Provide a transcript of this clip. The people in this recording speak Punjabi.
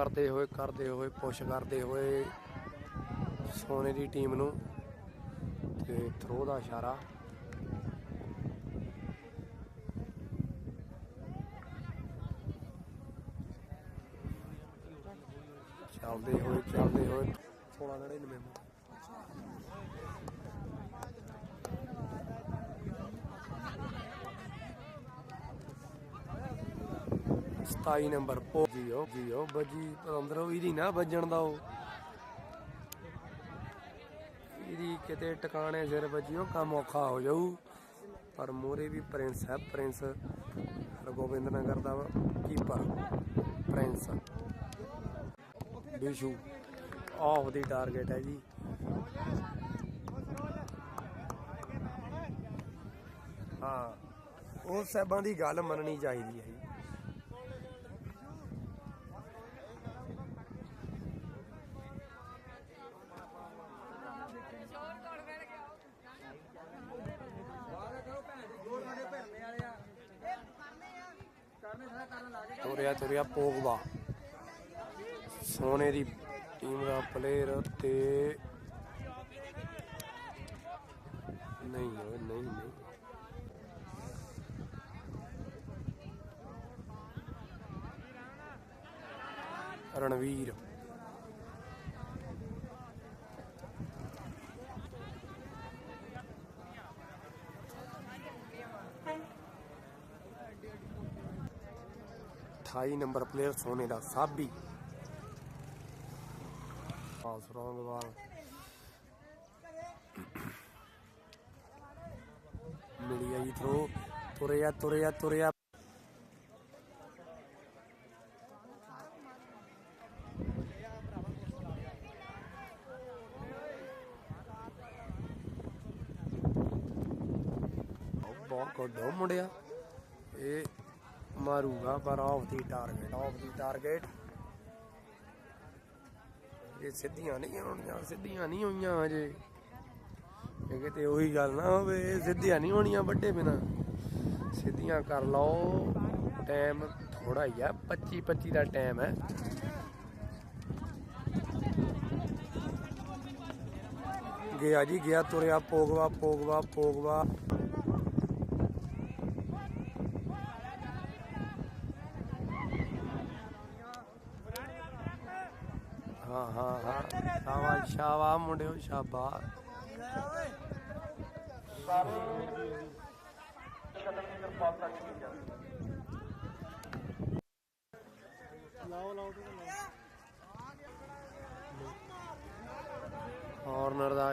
ਕਰਦੇ ਹੋਏ ਕਰਦੇ ਹੋਏ, ਪੁਸ਼ ਕਰਦੇ ਹੋਏ ਸੋਨੇ ਦੀ ਟੀਮ ਨੂੰ ਤੇ ਥਰੋ ਦਾ ਇਸ਼ਾਰਾ। ਚੱਲਦੇ ਹੋਏ ਚੱਲਦੇ ਹੋਏ 1699 ਸਤਾਈ ਨੰਬਰ ਪੋ ਜੀਓ ਜੀਓ, ਬੱਜੀ, ਅੰਦਰੋਂ ਇਹਦੀ ਨਾ ਵੱਜਣ ਦਾ ਉਹ। ਇਹਦੀ ਕਿਤੇ ਟਿਕਾਣੇ ਸਿਰ ਵੱਜਿਓ, ਕੰਮ ਔਖਾ ਹੋ ਜਾਊ। ਪਰ ਮੋਰੇ ਵੀ ਪ੍ਰਿੰਸ ਹੈ, ਪ੍ਰਿੰਸ। ਰਗੋਬਿੰਦ ਨਗਰ ਦਾ ਕੀਪਰ ਪ੍ਰਿੰਸ। ਬਿਸ਼ੂ ਆਫ ਦੀ ਟਾਰਗੇਟ ਹੈ ਜੀ। ਹਾਂ ਉਹ ਸਾਹਿਬਾਂ ਦੀ ਗੱਲ ਮੰਨਣੀ ਚਾਹੀਦੀ ਹੈ ਜੀ। ਤੁਰਿਆ ਤੁਰਿਆ ਪੋਗਬਾ। ਸੋਨੇ ਦੀ ਟੀਮ ਦਾ ਪਲੇਅਰ ਤੇ ਨਹੀਂ ਨਹੀਂ ਨਹੀਂ। ਰਣਵੀਰ। ਅਠਾਈ ਨੰਬਰ ਪਲੇਅਰ ਸੋਨੇ ਦਾ, ਸਾਬੀ। ਪਾਸ ਰੌਂਗ ਬਾਲ। ਮਿਲੀ ਆਈ ਥਰੋ ਤੁਰਿਆ ਤੁਰਿਆ ਤੁਰਿਆ। ਬਹੁਤ ਕੋਡੋ ਮੁੰਡਿਆ। ਇਹ ਮਾਰੂਗਾ, ਪਰ ਆਫ ਦੀ ਟਾਰਗੇਟ ਆਫ ਦੀ ਟਾਰਗੇਟ ਇਹ ਸਿੱਧੀਆਂ ਨਹੀਂ ਹੋਣੀਆਂ, ਸਿੱਧੀਆਂ ਨਹੀਂ ਹੋਈਆਂ ਅਜੇ ਇਹ ਕਿਤੇ ਉਹੀ ਗੱਲ ਨਾ ਹੋਵੇ ਸਿੱਧੀਆਂ ਨਹੀਂ ਹੋਣੀਆਂ ਵੱਡੇ ਬਿਨਾ। ਸਿੱਧੀਆਂ ਕਰ ਲਓ ਟਾਈਮ ਥੋੜਾ ਹੀ ਆ 25 25 ਦਾ ਟਾਈਮ ਹੈ। ਗਿਆ ਜੀ, ਗਿਆ ਤੁਰਿਆ, ਪੋਗਵਾ ਪੋਗਵਾ ਪੋਗਵਾ। ਹਾਂ ਹਾਂ। ਹਾਂ ਸ਼ਾਬਾਸ਼ ਸ਼ਾਬਾਸ਼ ਮੁੰਡਿਓ ਸ਼ਾਬਾਸ਼। ਕਾਰਨਰ ਦਾ